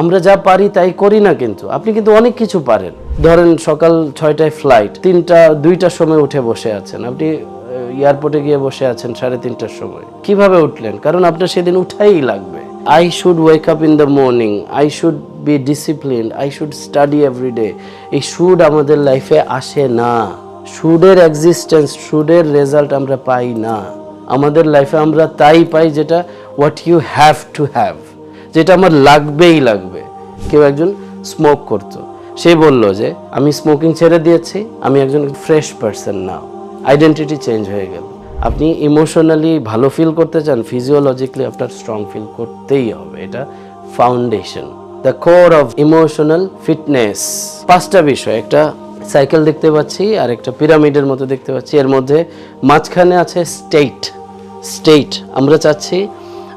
আমরা যা পারি তাই করি না কিন্তু। আপনি কিন্তু অনেক কিছু পারেন। ধরেন সকাল ছয়টায় ফ্লাইট তিনটা, দুইটার সময় উঠে বসে আছেন। আপনি এয়ারপোর্টে গিয়ে বসে আছেন সাড়ে তিনটার সময়। কীভাবে উঠলেন? কারণ আপনার সেদিন উঠাই লাগবে। I should wake up in the morning I should be discipline I should study everyday এই শুড আমাদের লাইফে আসে না। শুডের এক্সিস্টেন্স শুডের রেজাল্ট আমরা পাই না। আমাদের লাইফে আমরা তাই পাই যেটা what you have to have যেটা আমার লাগবেই লাগবে। কেউ একজন স্মোক করতো। সে বলল যে, আমি স্মোকিং ছেড়ে দিয়েছি, আমি একজন fresh person now identity change হয়ে গেল। আপনি ইমোশনালি ভালো ফিল করতে চান ফিজিওলজিক্যালি আপনার স্ট্রং ফিল করতেই হবে। এটা foundation the core of emotional fitness পাঁচটা বিষয়, একটা সাইকেল দেখতে পাচ্ছি, আর একটা পিরামিডের মতো দেখতে পাচ্ছি। এর মধ্যে মাঝখানে আছে স্টেট স্টেট আমরা চাচ্ছি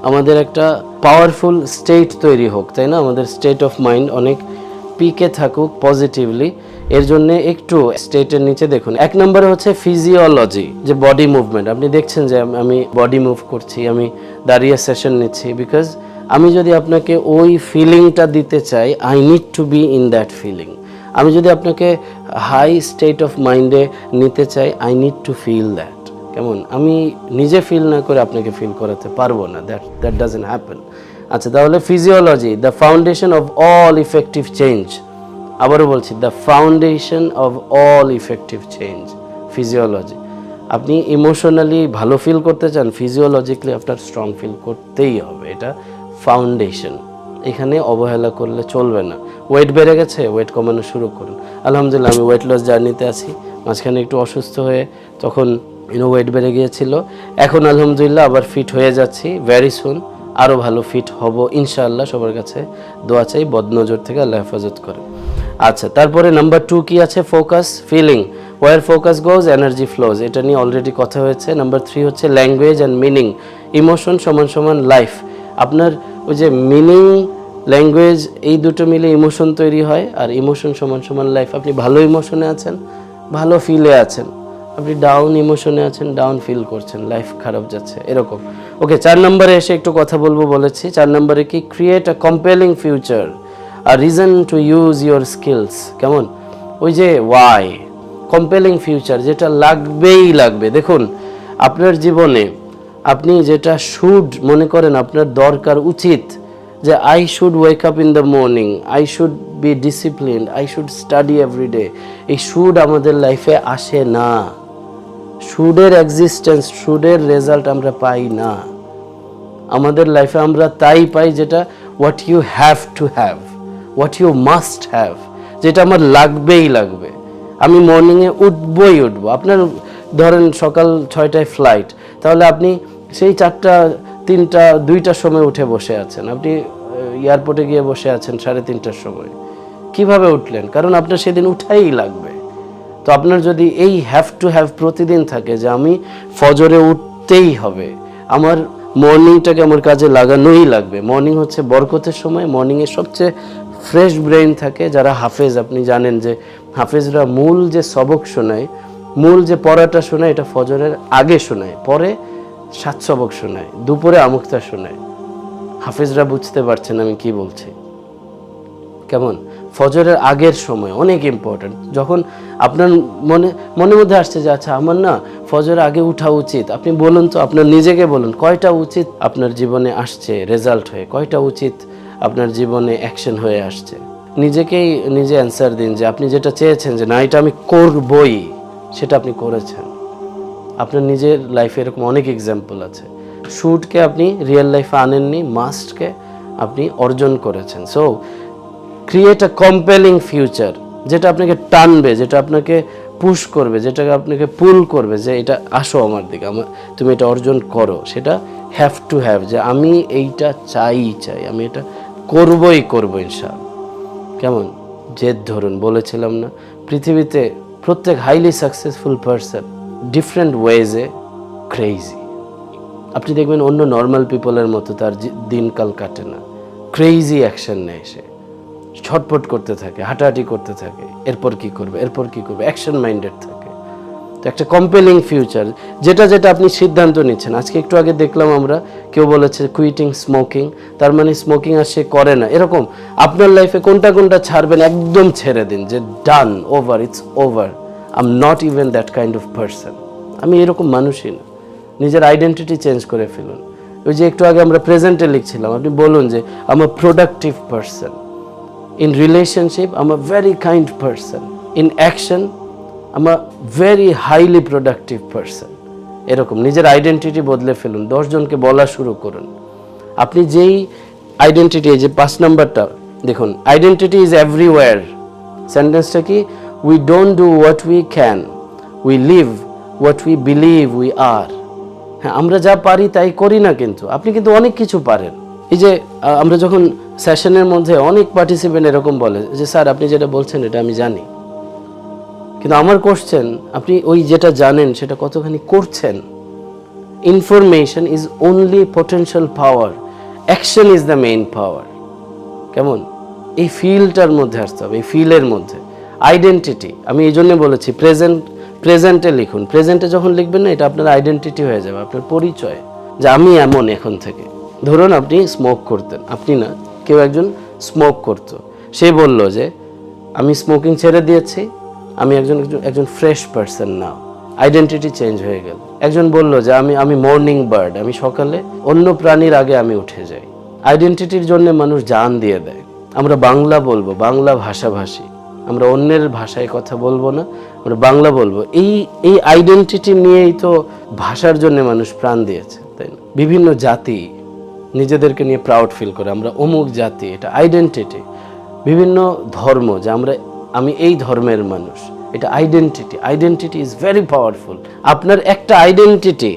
আমাদের একটা পাওয়ারফুল স্টেট তৈরি হোক, তাই না? আমাদের স্টেট অফ মাইন্ড অনেক পিকে থাকুক পজিটিভলি এর জন্য একটু স্টেটের নিচে দেখুন। এক নম্বরে হচ্ছে ফিজিওলজি যে বডি মুভমেন্ট আপনি দেখছেন যে আমি বডি মুভ করছি, আমি দাঁড়িয়ে সেশন নিচ্ছি। বিকজ আমি যদি আপনাকে ওই ফিলিংটা দিতে চাই I need to be in that feeling আমি যদি আপনাকে হাই স্টেট অফ মাইন্ডে নিতে চাই I need to feel that কেমন? আমি নিজে ফিল না করে আপনাকে ফিল করাতে পারব না। দ্যাট দ্যাট ডাজেন্ট হ্যাপেন আচ্ছা তাহলে physiology the foundation of all effective change আবারও বলছি the foundation of all effective change physiology আপনি ইমোশনালি ভালো ফিল করতে চান ফিজিওলজিক্যালি আপনার স্ট্রং ফিল করতেই হবে। এটা ফাউন্ডেশন এখানে অবহেলা করলে চলবে না। ওয়েট বেড়ে গেছে ওয়েট কমানো শুরু করুন। আলহামদুলিল্লাহ, আমি ওয়েট লস জার্নিতে আছি। মাঝখানে একটু অসুস্থ হয়ে তখন ইনো ওয়েট বেড়ে গিয়েছিল। এখন আলহামদুলিল্লাহ আবার ফিট হয়ে যাচ্ছি। ভ্যারি সুন আরও ভালো ফিট হব। ইনশাআল্লাহ সবার কাছে দোয়া চাই, বদনজর থেকে আল্লাহ হেফাজত করে আচ্ছা তারপরে নাম্বার টু কি আছে? Focus feeling where focus goes energy flows এটা নিয়ে অলরেডি কথা হয়েছে। নাম্বার থ্রি হচ্ছে ল্যাঙ্গুয়েজ অ্যান্ড মিনিং ইমোশন সমান সমান লাইফ আপনার ওই যে মিনিং ল্যাঙ্গুয়েজ এই দুটো মিলে ইমোশন তৈরি হয়। আর ইমোশন সমান সমান লাইফ আপনি ভালো ইমোশনে আছেন, ভালো ফিলে আছেন। আপনি ডাউন ইমোশনে আছেন ডাউন ফিল করছেন লাইফ খারাপ যাচ্ছে, এরকম। ওকে চার নম্বরে এসে একটু কথা বলব বলেছি। চার নম্বরে কি? Create a compelling future R reason to use your skills কেমন? ওই যে ওয়াই কম্পেলিং ফিউচার যেটা লাগবেই লাগবে। দেখুন, আপনার জীবনে আপনি যেটা শুড মনে করেন আপনার দরকার উচিত, যে I should wake up in the morning I should be discipline I should study everyday এই শুড আমাদের লাইফে আসে না। শুডের এক্সিস্টেন্স শুডের রেজাল্ট আমরা পাই না। আমাদের লাইফে আমরা তাই পাই যেটা what you have to have what you must have যেটা আমার লাগবেই লাগবে। আমি মর্নিংয়ে উঠবই উঠবো। আপনার ধরেন সকাল ছয়টায় ফ্লাইট তাহলে আপনি সেই চারটা, তিনটা দুইটার সময় উঠে বসে আছেন। আপনি এয়ারপোর্টে গিয়ে বসে আছেন সাড়ে তিনটার সময়। কীভাবে উঠলেন? কারণ আপনার সেদিন উঠাই লাগবে। তো আপনার যদি এই হ্যাভ টু হ্যাভ প্রতিদিন থাকে যে আমি ফজরে উঠতেই হবে, আমার মর্নিংটাকে আমার কাজে লাগানোই লাগবে। মর্নিং হচ্ছে বরকতের সময় মর্নিংয়ে সবচেয়ে ফ্রেশ ব্রেইন থাকে যারা হাফেজ। আপনি জানেন যে হাফেজরা মূল যে সবক শোনায়, মূল যে পড়াটা শোনায়, এটা ফজরের আগে শোনায়, পরে সাত সবক শোনায়, দুপুরে আমুক্তা শোনায়। হাফেজরা বুঝতে পারছেন আমি কি বলছি। কেমন? ফজরের আগের সময়, অনেক ইম্পর্ট্যান্ট যখন আপনার মনে মনের মধ্যে আসছে যে আচ্ছা আমার না ফজরের আগে উঠা উচিত। আপনি বলুন তো, আপনার নিজেকে বলুন, কয়টা উচিত আপনার জীবনে আসছে রেজাল্ট হয়ে? কয়টা উচিত আপনার জীবনে অ্যাকশন হয়ে আসছে? নিজেকেই নিজে অ্যান্সার দিন যে, আপনি যেটা চেয়েছেন যে, না, এটা আমি করবই, সেটা আপনি করেছেন। আপনার নিজের লাইফে এরকম অনেক এক্সাম্পল আছে। শ্যুটকে আপনি রিয়েল লাইফে আনেননি মাস্টকে আপনি অর্জন করেছেন। So create a compelling future যেটা আপনাকে টানবে, যেটা আপনাকে পুশ করবে, যেটাকে আপনাকে পুল করবে, যে এটা আসো আমার দিকে, আমার, তুমি এটা অর্জন করো। সেটা হ্যাভ টু হ্যাভ যে আমি এইটা চাই চাই, আমি এটা করবই করব ইনশাল কেমন? জেদ ধরুন, বলেছিলাম না, পৃথিবীতে প্রত্যেক হাইলি সাকসেসফুল পারসন ডিফারেন্ট ওয়েজে ক্রেইজি আপনি দেখবেন অন্য নর্মাল পিপলের মতো তার দিনকাল কাটে না। ক্রেইজি অ্যাকশন নেয় সে। ছটপট করতে থাকে, হাঁটাহাঁটি করতে থাকে, এরপর কি করবে, এরপর কি করবে অ্যাকশন মাইন্ডেড থাকে। তো একটা কম্পেলিং ফিউচার যেটা যেটা আপনি সিদ্ধান্ত নিচ্ছেন। আজকে একটু আগে দেখলাম আমরা, কেউ বলেছে কুইটিং স্মোকিং তার মানে স্মোকিং আর সে করে না। এরকম, আপনার লাইফে কোনটা কোনটা ছাড়বেন একদম ছেড়ে দিন যে done over it's over I am not even that kind of person আমি এরকম মানুষই না। নিজের আইডেন্টিটি চেঞ্জ করে ফেলুন। ওই যে একটু আগে আমরা প্রেজেন্টে লিখছিলাম, আপনি বলুন যে আমার productive person in relationship, i'm a very kind person. In action, i'm a very highly productive person. এরকম, নিজের আইডেন্টিটি বদলে ফেলুন দশজনকে বলা শুরু করুন। আপনি যেই আইডেন্টিটি যে পাঁচ নাম্বারটা, দেখুন আইডেন্টিটি ইজ এভরিওয়্যার সেন্টেন্সটা কি? We don't do what we can we live what we believe we are হ্যাঁ আমরা যা পারি তাই করি না কিন্তু, আপনি কিন্তু অনেক কিছু পারেন। এই যে আমরা যখন সেশনের মধ্যে অনেক পার্টিসিপেন্ট এরকম বলে, যে স্যার, আপনি যেটা বলছেন, এটা আমি জানি। কিন্তু আমার কোশ্চেন আপনি ওই যেটা জানেন, সেটা কতখানি করছেন? Information is only potential power action is the main power কেমন? এই ফিলটার মধ্যে আসতে হবে, এই ফিলের মধ্যে। আইডেন্টিটি আমি এই জন্য বলেছি প্রেজেন্ট প্রেজেন্টে লিখুন। প্রেজেন্টে যখন লিখবেন না, এটা আপনার আইডেন্টিটি হয়ে যাবে, আপনার পরিচয়। যে আমি এমন এখন থেকে। ধরুন আপনি স্মোক করতেন। আপনি না, কেউ একজন স্মোক করতো। সে বলল যে, আমি স্মোকিং ছেড়ে দিয়েছি, আমি একজন, একজন- fresh person now identity change হয়ে গেল। একজন বলল যে, আমি আমি মর্নিং বার্ড আমি সকালে অন্য প্রাণীর আগে আমি উঠে যাই। আইডেন্টিটির জন্য মানুষ জান দিয়ে দেয়। আমরা বাংলা বলব, বাংলা ভাষাভাষী। আমরা অন্যের ভাষায় কথা বলব না, আমরা বাংলা বলব। এই এই আইডেন্টিটি নিয়েই তো ভাষার জন্য মানুষ প্রাণ দিয়েছে, তাই না? বিভিন্ন জাতি নিজেদেরকে নিয়ে প্রাউড ফিল করে। আমরা অমুক জাতি, এটা আইডেন্টিটি বিভিন্ন ধর্ম যে আমরা, আমি এই ধর্মের মানুষ, এটা identity identity is very powerful আপনার একটা আইডেন্টিটি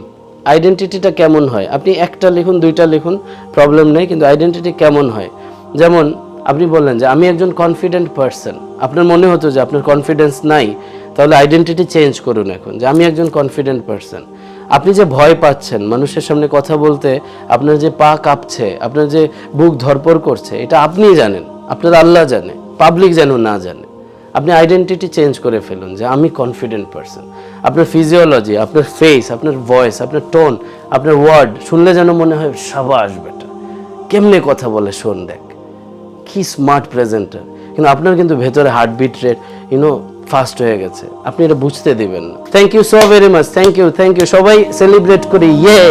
আইডেন্টিটিটা কেমন হয়? আপনি একটা লিখুন, দুইটা লিখুন প্রবলেম নেই, কিন্তু আইডেন্টিটি কেমন হয়? যেমন, আপনি বললেন যে আমি একজন কনফিডেন্ট পার্সন আপনার মনে হতো যে আপনার কনফিডেন্স নাই, তাহলে আইডেন্টিটি চেঞ্জ করুন এখন। যে আমি একজন কনফিডেন্ট পার্সন আপনি যে ভয় পাচ্ছেন, মানুষের সামনে কথা বলতে আপনার যে পা কাঁপছে, আপনার যে বুক ধরপর করছে, এটা আপনিই জানেন, আপনার আল্লাহ জানে পাবলিক যেন না জানে। আপনি আইডেন্টিটি চেঞ্জ করে ফেলুন যে আমি কনফিডেন্ট পার্সন আপনার ফিজিওলজি আপনার ফেস আপনার ভয়েস আপনার টোন আপনার ওয়ার্ড শুনলে যেন মনে হয় সাবাস বেটা। কেমনে কথা বলে শোন দেখ। কি স্মার্ট প্রেজেন্টার কিন্তু আপনার কিন্তু ভেতরে হার্টবিট রেট ইউনো ফাস্ট হয়ে গেছে। আপনি এটা বুঝতে দিবেন না। Thank you so very much thank you thank you সবাই সেলিব্রেট করি। ইয়ে